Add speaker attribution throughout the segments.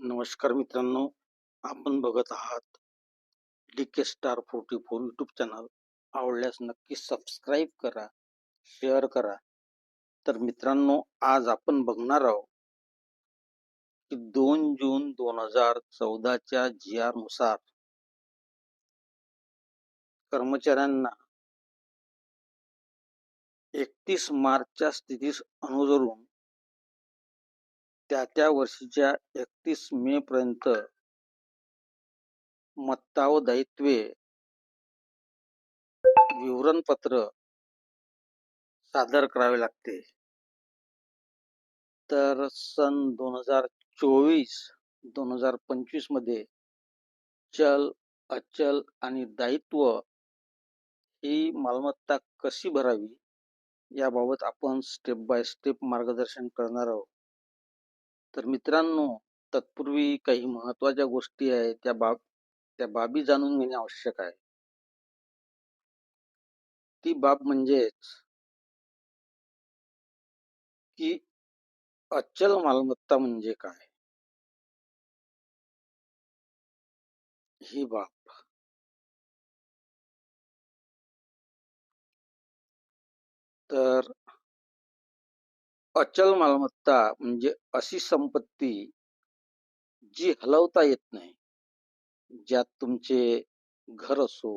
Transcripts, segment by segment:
Speaker 1: नमस्कार मित्रांनो आपण बघत आहात D K star forty four YouTube channel आवडल्यास नक्की सबस्क्राईब करा शेअर करा. तर मित्रांनो आज आपण बघणार आहोत की दोन जून दोन हजार चौदाच्या जी आरनुसार कर्मचाऱ्यांना एकतीस मार्चच्या स्थितीस अनुसरून त्या त्या वर्षीच्या एकतीस मे पर्यंत मत्ता व दायित्वे विवरणपत्र सादर करावे लागते. तर सन दोन हजार चोवीस दोन हजार पंचवीसमध्ये चल अचल आणि दायित्व ही मालमत्ता कशी भरावी याबाबत आपण स्टेप बाय स्टेप मार्गदर्शन करणार आहोत. तर मित्रांनो तत्पूर्वी काही महत्त्वाच्या गोष्टी आहेत त्या बाब त्या बाबी जाणून घेणे आवश्यक आहे. ती बाब म्हणजेच की अचल मालमत्ता म्हणजे काय? ही बाब. तर अचल मालमत्ता म्हणजे अशी संपत्ती जी हलवता येत नाही. ज्यात तुमचे घर असो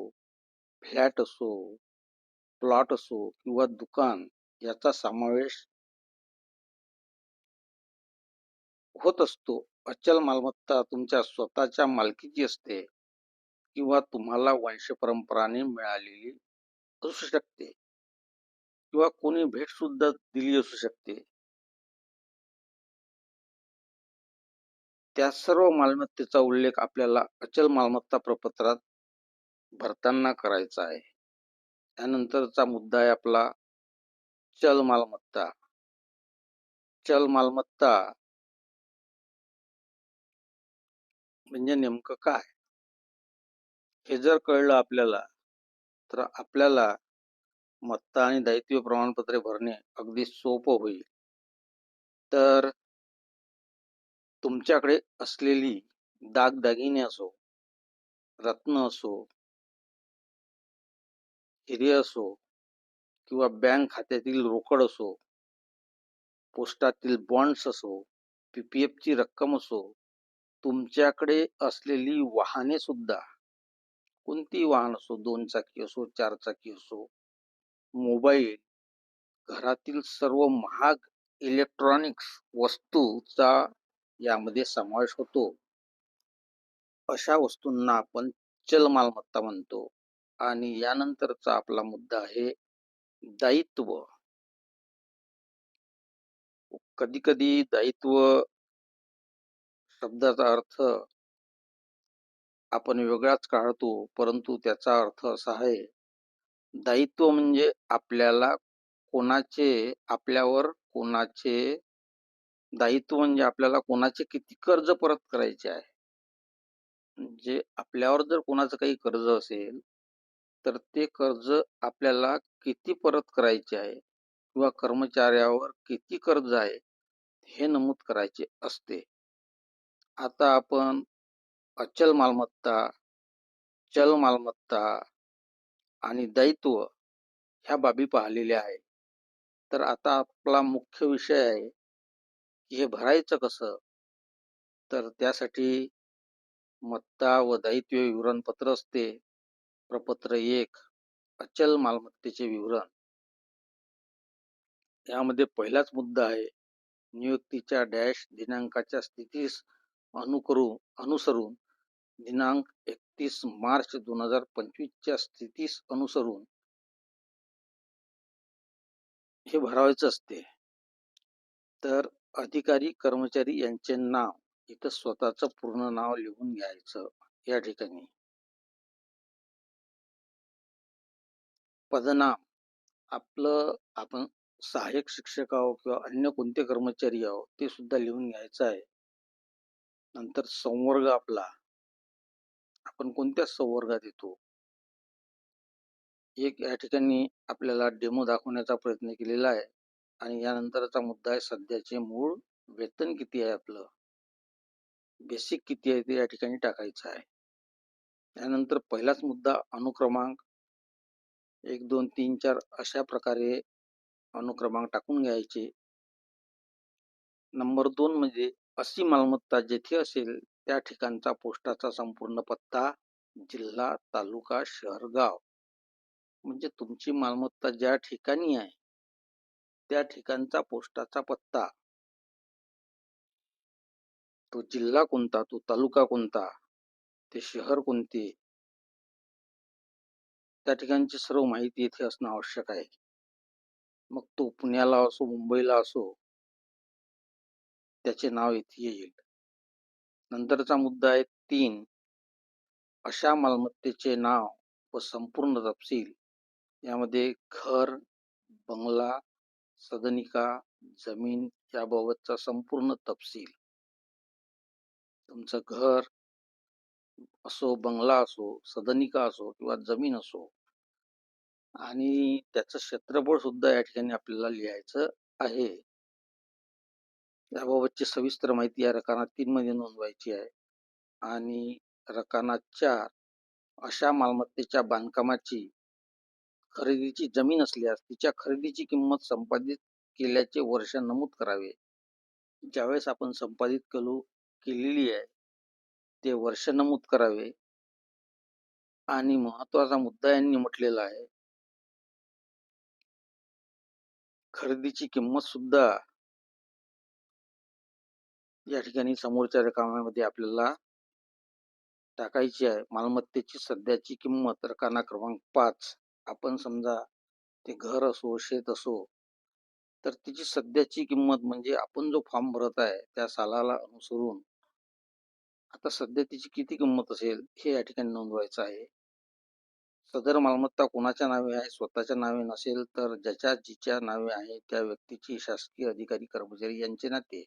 Speaker 1: फ्लॅट असो प्लॉट असो किंवा दुकान याचा समावेश होत असतो. अचल मालमत्ता तुमच्या स्वतःच्या मालकीची असते किंवा तुम्हाला वंश परंपराने मिळालेली असू शकते. किंवा कोणी भेट सुद्धा दिली असू शकते. त्या सर्व मालमत्तेचा उल्लेख आपल्याला अचल मालमत्ता प्रपत्रात भरताना करायचा आहे. त्यानंतरचा मुद्दा आहे आपला चल मालमत्ता. चल मालमत्ता म्हणजे नेमकं काय? हे जर कळलं आपल्याला तर आपल्याला मत्ता आणि दायित्व प्रमाणपत्रे भरणे अगदी सोपं होईल. तर तुमच्याकडे असलेली दागदागिने असो रत्न असो हिरे असो किंवा बँक खात्यातील रोकड असो पोस्टातील बॉन्ड्स असो पीपीएफ ची रक्कम असो तुमच्याकडे असलेली वाहने सुद्धा कोणती वाहन असो दोन चाकी असो चार चाकी असो मोबाईल घरातील सर्व महाग इलेक्ट्रॉनिक्स वस्तूचा यामध्ये समावेश होतो. अशा वस्तूंना आपण चल मालमत्ता म्हणतो आणि यानंतरचा आपला मुद्दा आहे दायित्व. कधी कधी दायित्व शब्दाचा अर्थ आपण वेगळाच काढतो परंतु त्याचा अर्थ असा आहे दायित्व म्हणजे आपल्याला कोणाचे आपल्यावर कोणाचे दायित्व म्हणजे आपल्याला कोणाचे किती कर्ज परत करायचे आहे. म्हणजे आपल्यावर जर कोणाचं काही कर्ज असेल तर ते कर्ज आपल्याला किती परत करायचे आहे किंवा कर्मचाऱ्यावर किती कर्ज आहे हे नमूद करायचे असते. आता आपण अचल मालमत्ता चल मालमत्ता आणि दायित्व ह्या बाबी पाहिलेल्या आहे तर आता आपला मुख्य विषय आहे की हे भरायचं कसं? तर त्यासाठी मत्ता व दायित्व विवरणपत्र असते. प्रपत्र एक अचल मालमत्तेचे विवरण. यामध्ये पहिलाच मुद्दा आहे नियुक्तीच्या डॅश दिनांकाच्या स्थितीस अनुकरू अनुसरून दिनांक एकतीस मार्च दोन हजार पंचवीसच्या स्थितीस अनुसरून हे भरावायचं असते. तर अधिकारी कर्मचारी यांचे नाव इथं स्वतःचं पूर्ण नाव लिहून घ्यायचं या ठिकाणी. पदनाम आपलं आपण सहाय्यक शिक्षक आहो किंवा अन्य कोणते कर्मचारी आहो ते सुद्धा लिहून घ्यायचं आहे. नंतर संवर्ग आपला आपण कोणत्या संवर्गात येतो? एक या ठिकाणी आपल्याला डेमो दाखवण्याचा प्रयत्न केलेला आहे. आणि यानंतरचा मुद्दा आहे सध्याचे मूळ वेतन किती आहे आपलं? बेसिक किती आहे ते या ठिकाणी टाकायचं आहे. त्यानंतर पहिलाच मुद्दा अनुक्रमांक. एक दोन तीन चार अशा प्रकारे अनुक्रमांक टाकून घ्यायचे. नंबर दोन म्हणजे अशी मालमत्ता जेथे असेल त्या ठिकाणचा पोस्टाचा संपूर्ण पत्ता जिल्हा तालुका शहर गाव. म्हणजे तुमची मालमत्ता ज्या ठिकाणी आहे त्या ठिकाणचा पोस्टाचा पत्ता. तो जिल्हा कोणता तो तालुका कोणता ते शहर कोणते त्या ठिकाणची सर्व माहिती येथे असणं आवश्यक आहे. मग तो पुण्याला असो मुंबईला असो त्याचे नाव येथे येईल. नंतरचा मुद्दा आहे तीन. अशा मालमत्तेचे नाव व संपूर्ण तपशील यामध्ये घर बंगला सदनिका जमीन याबाबतचा संपूर्ण तपशील. तुमचं घर असो बंगला असो सदनिका असो किंवा जमीन असो आणि त्याचं क्षेत्रफळ सुद्धा या ठिकाणी आपल्याला लिहायचं आहे. याबाबतची सविस्तर माहिती या रकाना तीन मध्ये नोंदवायची आहे. आणि रकाना चार अशा मालमत्तेच्या बांधकामाची खरेदीची जमीन असल्यास तिच्या खरेदीची किंमत संपादित केल्याचे वर्ष नमूद करावे. ज्यावेळेस आपण संपादित करू केलेली आहे ते वर्ष नमूद करावे. आणि महत्त्वाचा मुद्दा यांनी म्हटलेला आहे. खरेदीची किंमत सुद्धा या ठिकाणी समोरच्या रकान्यामध्ये आपल्याला टाकायची आहे. मालमत्तेची सध्याची किंमत रकाना क्रमांक पाच. आपण समजा ते घर असो शेत असो तर तिची सध्याची किंमत म्हणजे आपण जो फॉर्म भरत आहे त्या सालाला अनुसरून आता सध्या तिची किती किंमत असेल हे या ठिकाणी नोंदवायचं आहे. सदर मालमत्ता कोणाच्या नावे आहे स्वतःच्या नावे नसेल तर ज्याच्या जिच्या नावे आहे त्या व्यक्तीची शासकीय अधिकारी कर्मचारी यांचे नाते.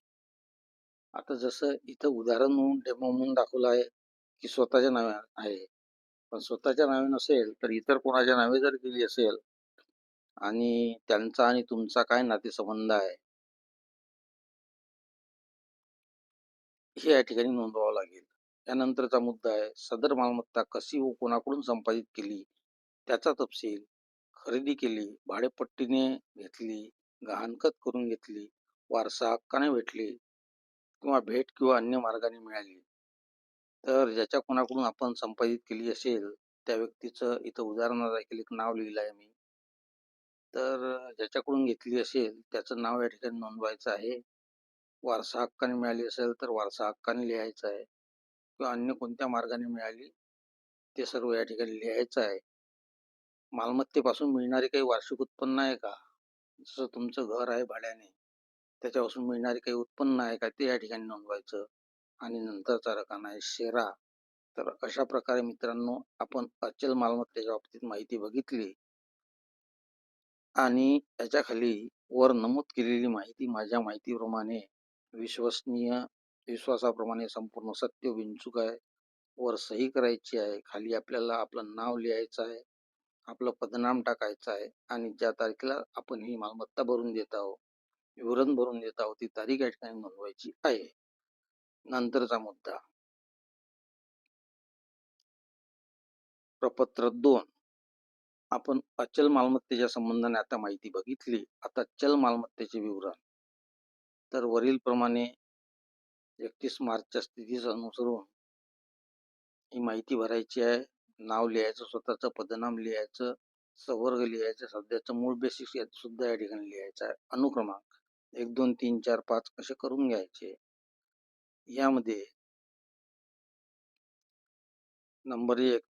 Speaker 1: आता जसं इथं उदाहरण म्हणून डेमो म्हणून दाखवलं आहे की स्वतःच्या नावे आहे. पण स्वतःच्या नावे नसेल तर इतर कोणाच्या नावे जर गेली असेल आणि त्यांचा आणि तुमचा काय नातेसंबंध आहे? हे या ठिकाणी नोंदवावं लागेल. त्यानंतरचा मुद्दा आहे सदर मालमत्ता कशी व कोणाकडून संपादित केली? त्याचा तपशील खरेदी केली भाडेपट्टीने घेतली गहाणखत करून घेतली वारसा हक्काने भेटली किंवा भेट किंवा अन्य मार्गाने मिळाली. तर ज्याच्या कोणाकडून आपण संपादित केली असेल त्या व्यक्तीचं इथं उदाहरणादाखील एक नाव लिहिलं आहे मी. तर ज्याच्याकडून घेतली असेल त्याचं नाव या ठिकाणी नोंदवायचं आहे. वारसा हक्काने मिळाली असेल तर वारसा हक्काने लिहायचं आहे. किंवा अन्य कोणत्या मार्गाने मिळाली ते सर्व या ठिकाणी लिहायचं आहे. मालमत्तेपासून मिळणारे काही वार्षिक उत्पन्न आहे का? जसं तुमचं घर आहे भाड्याने. त्याच्यापासून मिळणारे काही उत्पन्न आहे का ते या ठिकाणी नोंदवायचं आणि नंतरचा रकाना आहे शेरा. तर अशा प्रकारे मित्रांनो आपण अचल मालमत्तेच्या बाबतीत माहिती बघितली आणि याच्या खाली वर नमूद केलेली माहिती माझ्या माहितीप्रमाणे विश्वसनीय विश्वासाप्रमाणे संपूर्ण सत्य विंचूक आहे. वर सही करायची आहे. खाली आपल्याला आपलं नाव लिहायचं आहे. आपलं पदनाम टाकायचं आहे आणि ज्या तारखेला आपण ही मालमत्ता भरून देत आहोत विवरण भरून देत आहोत ती तारीख या ठिकाणी नोंदवायची आहे. नंतरचा मुद्दा. प्रपत्र दोन. आपण अचल मालमत्तेच्या संबंधाने आता माहिती बघितली. आता चल मालमत्तेचे विवरण. तर वरील प्रमाणे एकतीस मार्चच्या स्थितीस अनुसरून ही माहिती भरायची आहे. नाव लिहायचं स्वतःचं पदनाम लिहायचं संवर्ग लिहायचं सध्याचं मूळ बेसिक्स सुद्धा या ठिकाणी लिहायचं आहे. अनुक्रमांक. एक दोन तीन चार पाच असे करून घ्यायचे. यामध्ये नंबर एक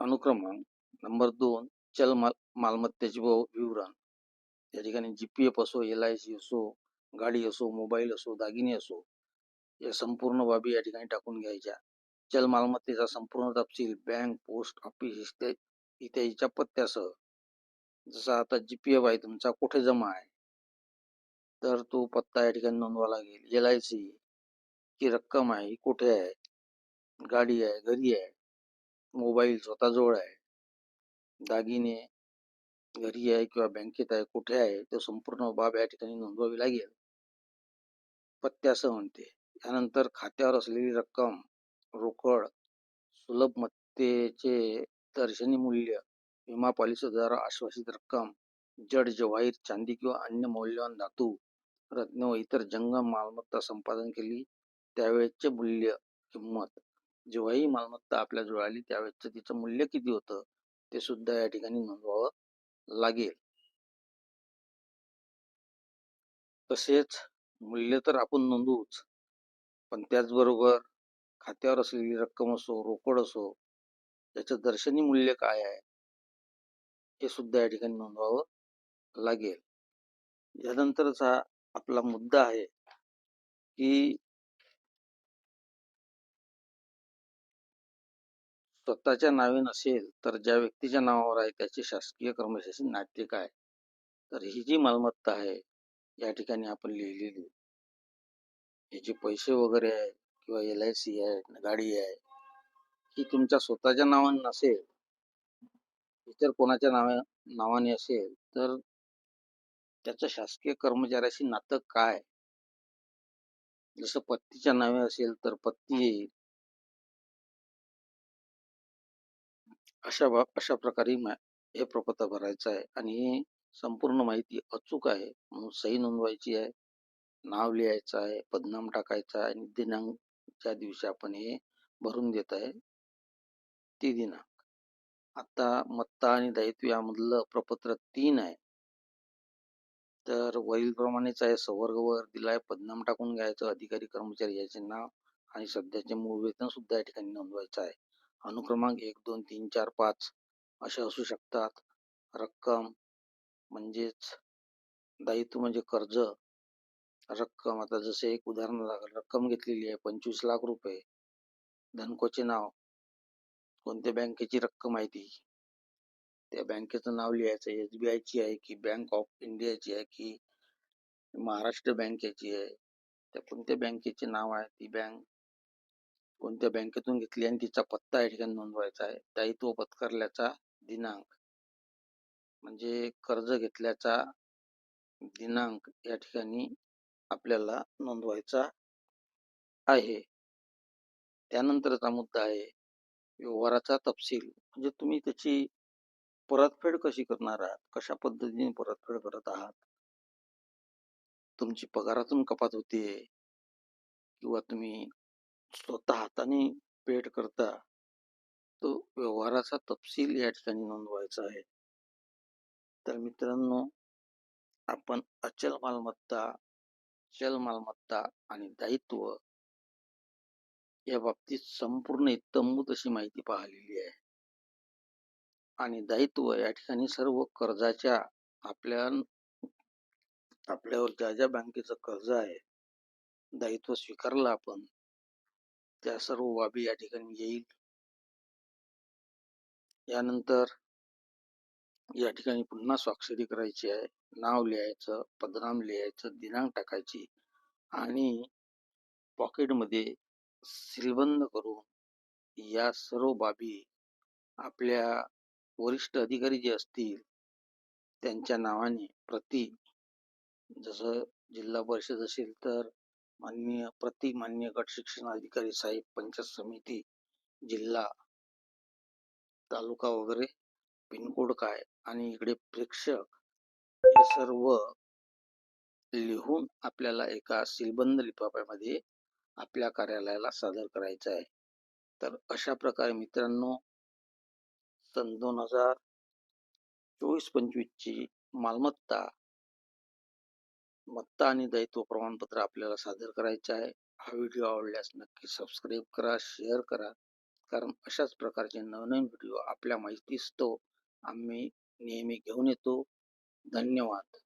Speaker 1: अनुक्रमांक नंबर दोन चल माल मालमत्तेचे विवरण. या ठिकाणी जी पी एफ असो एल आय सी असो गाडी असो मोबाईल असो दागिने असो या संपूर्ण बाबी या ठिकाणी टाकून घ्यायच्या. चल मालमत्तेचा संपूर्ण तपशील बँक पोस्ट ऑफिस इत्यादीच्या पत्त्यासह. जसा आता जी पी एफ आहे तुमचा कुठे जमा आहे? तर तो पत्ता या ठिकाणी नोंदवा लागेल. एल आय सी ची रक्कम आहे ही कुठे आहे? गाडी आहे घरी आहे मोबाईल स्वतःजवळ आहे दागिने घरी आहे किंवा बँकेत आहे कुठे आहे? तो संपूर्ण बाब या ठिकाणी नोंदवावी लागेल. पत्त्यासह म्हणते. यानंतर खात्यावर असलेली रक्कम रोकड सुलभ मत्तेचे दर्शनी मूल्य विमा पॉलिसीद्वारा आश्वासित रक्कम जड जवाहीर चांदी किंवा अन्य मौल्यवान धातू रत्न व इतर जंगम मालमत्ता संपादन केली. त्यावेळेचे मूल्य किंमत जेव्हा ही मालमत्ता आपल्या जवळ आली त्यावेळेचं तिचं मूल्य किती होतं ते सुद्धा या ठिकाणी नोंदवावं लागेल. तसेच मूल्य तर आपण नोंदवूच पण त्याचबरोबर खात्यावर असलेली रक्कम असो रोकड असो त्याचं दर्शनी मूल्य काय आहे हे सुद्धा या ठिकाणी नोंदवावं लागेल. यानंतरचा आपला मुद्दा आहे की स्वतःच्या नावे नसेल तर ज्या व्यक्तीच्या नावावर आहे त्याचे शासकीय कर्मचारी नाट्य काय तर ही जी मालमत्ता आहे या ठिकाणी आपण लिहिलेली याचे पैसे वगैरे आहे किंवा एल आय सी आहे गाडी आहे ही तुमच्या स्वतःच्या नावाने नसेल इतर कोणाच्या नावा नावाने असेल तर त्याचं शासकीय कर्मचाऱ्याशी नातं काय? जसं पत्तीच्या नावे असेल तर पत्ती येईल. अशा अशा प्रकारे हे प्रपत्र भरायचं आहे आणि संपूर्ण माहिती अचूक आहे. म्हणून सही नोंदवायची आहे. नाव लिहायचं आहे. पदनाम टाकायचा आहे आणि दिनांक ज्या दिवशी आपण हे भरून देत आहे. ती दिनांक. आता मत्ता आणि दायित्व यामधलं प्रपत्र तीन आहे. तर वरील प्रमाणेच आहे. संवर्गवर दिलाय. पदनाम टाकून घ्यायचं. अधिकारी कर्मचारी याचे नाव आणि सध्याचे मूळ वेतन सुद्धा या ठिकाणी नोंदवायचं आहे. अनुक्रमांक एक दोन तीन चार पाच असे असू शकतात. रक्कम म्हणजेच दायित्व म्हणजे कर्ज. रक्कम आता जसे एक उदाहरण रक्कम घेतलेली आहे पंचवीस लाख रुपये. धनकोचे नाव. कोणत्या बँकेची रक्कम आहे ती? त्या बँकेचं नाव लिहायचं एस बी आयची आहे की बँक ऑफ इंडियाची आहे की महाराष्ट्र बँकेची आहे. त्या कोणत्या बँकेचे नाव आहे? ती बँक कोणत्या बँकेतून घेतली आणि तिचा पत्ता या ठिकाणी नोंदवायचा आहे. दायित्व पत्करल्याचा दिनांक म्हणजे कर्ज घेतल्याचा दिनांक या ठिकाणी आपल्याला नोंदवायचा आहे. त्यानंतरचा मुद्दा आहे व्यवहाराचा तपशील. म्हणजे तुम्ही त्याची परतफेड कशी करणार आहात? कशा पद्धतीने परतफेड करत आहात? तुमची पगारातून कपात होते. किंवा तुम्ही स्वतः हाताने पेड करता. तो व्यवहाराचा तपशील या ठिकाणी नोंदवायचा आहे. तर मित्रांनो आपण अचल मालमत्ता चल मालमत्ता आणि दायित्व या बाबतीत संपूर्ण इत्तमभूत अशी माहिती पाहिलेली आहे. आणि दायित्व या ठिकाणी सर्व कर्जाच्या आपल्या आपल्यावर ज्या ज्या बँकेचं कर्ज आहे दायित्व स्वीकारलं आपण त्या सर्व बाबी या ठिकाणी येईल. यानंतर या ठिकाणी पुन्हा स्वाक्षरी करायची आहे. नाव लिहायचं पदनाम लिहायचं दिनांक टाकायची आणि पॉकेटमध्ये सीलबंद करून या सर्व बाबी आपल्या वरिष्ठ अधिकारी जे असतील त्यांच्या नावाने प्रति जसं जिल्हा परिषद असेल तर माननीय प्रति मान्य गट शिक्षण अधिकारी साहेब पंचायत समिती जिल्हा तालुका वगैरे पिनकोड काय आणि इकडे प्रेक्षक हे सर्व लिहून आपल्याला एका सीलबंद लिफाफ्यामध्ये आपल्या कार्यालयाला सादर करायचं आहे. तर अशा प्रकारे मित्रांनो सन दोन हजार चोवीस पंचवीसची मालमत्ता मत्ता आणि दायित्व प्रमाणपत्र आपल्याला सादर करायचे आहे. हा व्हिडिओ आवडल्यास नक्की सबस्क्राईब करा शेअर करा. कारण अशाच प्रकारचे नवनवीन व्हिडिओ आपल्या माहितीस तो आम्ही नेहमी घेऊन येतो. धन्यवाद.